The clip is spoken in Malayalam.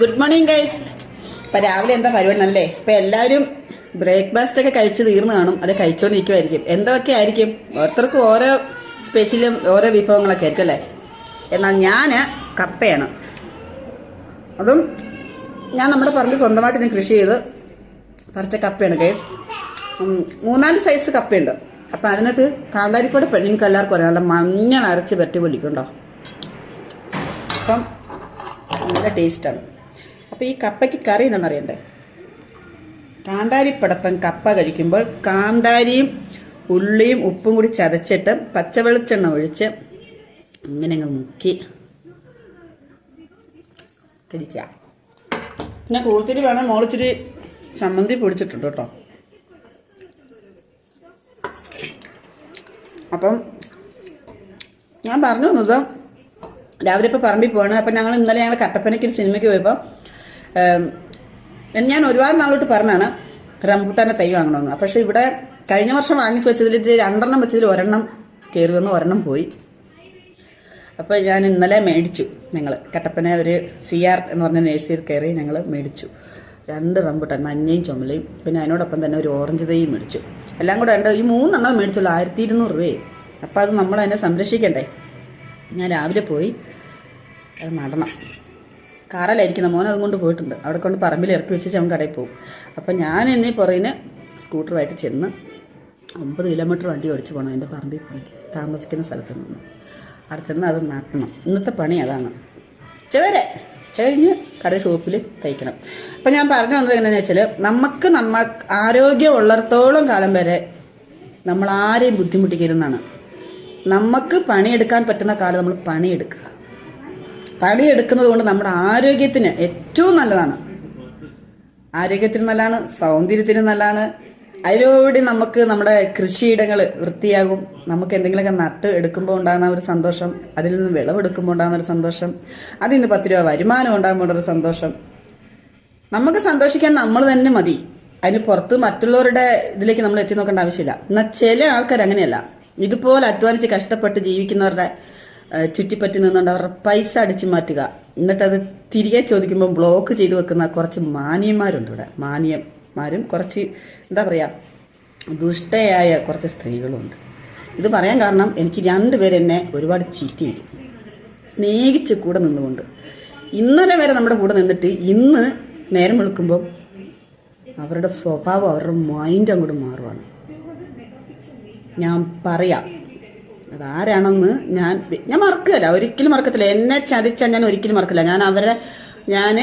ഗുഡ് മോർണിംഗ് ഗൈസ് ഇപ്പം രാവിലെ എന്താ പരിപാടി? നല്ലേ ഇപ്പം എല്ലാവരും ബ്രേക്ക്ഫാസ്റ്റ് ഒക്കെ കഴിച്ച് തീർന്നു കാണും. അത് കഴിച്ചുകൊണ്ടിരിക്കുമായിരിക്കും എന്തൊക്കെ ആയിരിക്കും? ഓരോരുത്തർക്കും ഓരോ സ്പെഷ്യലും ഓരോ വിഭവങ്ങളൊക്കെ ആയിരിക്കും അല്ലേ? എന്നാൽ ഞാൻ കപ്പയാണ്. അതും ഞാൻ നമ്മുടെ പറമ്പിൽ സ്വന്തമായിട്ട് ഞാൻ കൃഷി ചെയ്ത് പറിച്ച കപ്പയാണ് ഗൈസ് മൂന്നാൽ സൈസ് കപ്പയുണ്ട്. അപ്പം അതിനകത്ത് കാന്താരിക്കോട് പെണ്ണുങ്ങൾക്ക് എല്ലാവർക്കും അറിയാം നല്ല മഞ്ഞൾ അരച്ച് പറ്റി പൊലിക്കുണ്ടോ അപ്പം നല്ല ടേസ്റ്റാണ് അപ്പോൾ ഈ കപ്പയ്ക്ക് കറി എന്താണെന്ന് അറിയണ്ടേ? കാന്താരിപ്പടപ്പം കപ്പ കഴിക്കുമ്പോൾ കാന്താരിയും ഉള്ളിയും ഉപ്പും കൂടി ചതച്ചിട്ട് പച്ചവെളിച്ചെണ്ണ ഒഴിച്ച് ഇങ്ങനെ അങ്ങ് മുക്കി. കഴിക്കുക പിന്നെ കൂത്തിരി വേണം. മോളിച്ചിരി ചമ്മന്തി പൊടിച്ചിട്ടുണ്ട് കേട്ടോ. അപ്പം ഞാൻ പറഞ്ഞു വന്നത് രാവിലെ ഇപ്പോൾ പറമ്പിൽ പോവാണ്. അപ്പം ഞങ്ങൾ ഇന്നലെ ഞങ്ങൾ കട്ടപ്പനയ്ക്ക് സിനിമയ്ക്ക് പോയപ്പോൾ ഞാൻ ഒരുപാട് നാളോട്ട് പറഞ്ഞാണ് റംബൂട്ടാനെ തൈ വാങ്ങണമെന്ന്. പക്ഷേ ഇവിടെ കഴിഞ്ഞ വർഷം വാങ്ങിച്ചു വെച്ചതിൽ രണ്ടെണ്ണം വെച്ചതിൽ ഒരെണ്ണം കയറി വന്ന് ഒരെണ്ണം പോയി. അപ്പോൾ ഞാൻ ഇന്നലെ മേടിച്ചു ഞങ്ങൾ കട്ടപ്പന ഒരു സി ആർ എന്ന് പറഞ്ഞ നേഴ്സറിയിൽ കയറി ഞങ്ങൾ മേടിച്ചു. രണ്ട് റംബൂട്ടാൻ മഞ്ഞയും ചുമലയും പിന്നെ അതിനോടൊപ്പം തന്നെ ഒരു ഓറഞ്ച് തൈയും മേടിച്ചു. എല്ലാം കൂടെ രണ്ട് ഈ മൂന്നെണ്ണം മേടിച്ചുള്ളൂ ആയിരത്തി ഇരുന്നൂറ് രൂപയെ അപ്പോൾ അത് നമ്മൾ അതിനെ സംരക്ഷിക്കണ്ടേ? ഞാൻ രാവിലെ പോയി അത് നടണം. കാറിലായിരിക്കുന്ന മോൻ അതും കൊണ്ട് പോയിട്ടുണ്ട്. അവിടെ കൊണ്ട് പറമ്പിൽ ഇറക്കി വെച്ച് അവൻ കടയിൽ പോകും. അപ്പം ഞാൻ എന്നീ പുറകിന് സ്കൂട്ടറുമായിട്ട് ചെന്ന് ഒമ്പത് കിലോമീറ്റർ വണ്ടി ഓടിച്ച് പോകണം എന്റെ പറമ്പിൽ പോയി താമസിക്കുന്ന സ്ഥലത്ത് നിന്ന്. അവിടെ ചെന്ന് അത് നടണം. ഇന്നത്തെ പണി അതാണ്. ചെവരെ. കഴിഞ്ഞ് കട ഷോപ്പിൽ തയ്ക്കണം. അപ്പം ഞാൻ പറഞ്ഞു വന്നത് എങ്ങനെയാണെന്ന് വെച്ചാൽ നമുക്ക് നമ്മ ആരോഗ്യം ഉള്ളിടത്തോളം കാലം വരെ നമ്മൾ ആരെയും ബുദ്ധിമുട്ടിക്കരുതെന്നാണ്. നമുക്ക് പണിയെടുക്കാൻ പറ്റുന്ന കാലം നമ്മൾ പണിയെടുക്കുക. പണിയെടുക്കുന്നത് കൊണ്ട് നമ്മുടെ ആരോഗ്യത്തിന് ഏറ്റവും നല്ലതാണ്. ആരോഗ്യത്തിന് നല്ലതാണ് സൗന്ദര്യത്തിന് നല്ലതാണ്. അതിലൂടെ നമുക്ക് നമ്മുടെ കൃഷിയിടങ്ങൾ വൃത്തിയാകും. നമുക്ക് എന്തെങ്കിലുമൊക്കെ നട്ട് എടുക്കുമ്പോൾ ഉണ്ടാകുന്ന ഒരു സന്തോഷം അതിൽ നിന്ന് വിളവെടുക്കുമ്പോൾ ഉണ്ടാകുന്ന ഒരു സന്തോഷം അതിൽ നിന്ന് പത്ത് രൂപ വരുമാനം ഉണ്ടാകുമ്പോൾ ഒരു സന്തോഷം. നമുക്ക് സന്തോഷിക്കാൻ നമ്മൾ തന്നെ മതി. അതിന് പുറത്ത് മറ്റുള്ളവരുടെ ഇതിലേക്ക് നമ്മൾ എത്തി നോക്കേണ്ട ആവശ്യമില്ല. എന്നാൽ ചില ആൾക്കാർ അങ്ങനെയല്ല. ഇതുപോലെ അധ്വാനിച്ച് കഷ്ടപ്പെട്ട് ജീവിക്കുന്നവരുടെ ചുറ്റിപ്പറ്റി നിന്നുകൊണ്ട് അവരുടെ പൈസ അടിച്ചു മാറ്റുക. എന്നിട്ടത് തിരികെ ചോദിക്കുമ്പോൾ ബ്ലോക്ക് ചെയ്തു വെക്കുന്ന കുറച്ച് മാന്യന്മാരുണ്ട് ഇവിടെ. മാന്യന്മാരും കുറച്ച് എന്താ പറയുക ദുഷ്ടയായ കുറച്ച് സ്ത്രീകളുണ്ട്. ഇത് പറയാൻ കാരണം എനിക്ക് രണ്ടുപേരെന്നെ ഒരുപാട് ചീറ്റ് ചെയ്തു. സ്നേഹിച്ച് കൂടെ നിന്നുകൊണ്ട്. ഇന്നലെ വരെ നമ്മുടെ കൂടെ നിന്നിട്ട് ഇന്ന് നേരം വെളുക്കുമ്പോൾ അവരുടെ സ്വഭാവം അവരുടെ മൈൻഡ് അങ്ങോട്ട് മാറുവാണ്. ഞാൻ പറയാം അതാരാണെന്ന് ഞാൻ ഞാൻ മറക്കുകയല്ല. ഒരിക്കലും മറക്കത്തില്ല. എന്നെ ചതിച്ചാൽ ഞാൻ ഒരിക്കലും മറക്കില്ല. ഞാൻ അവരെ ഞാൻ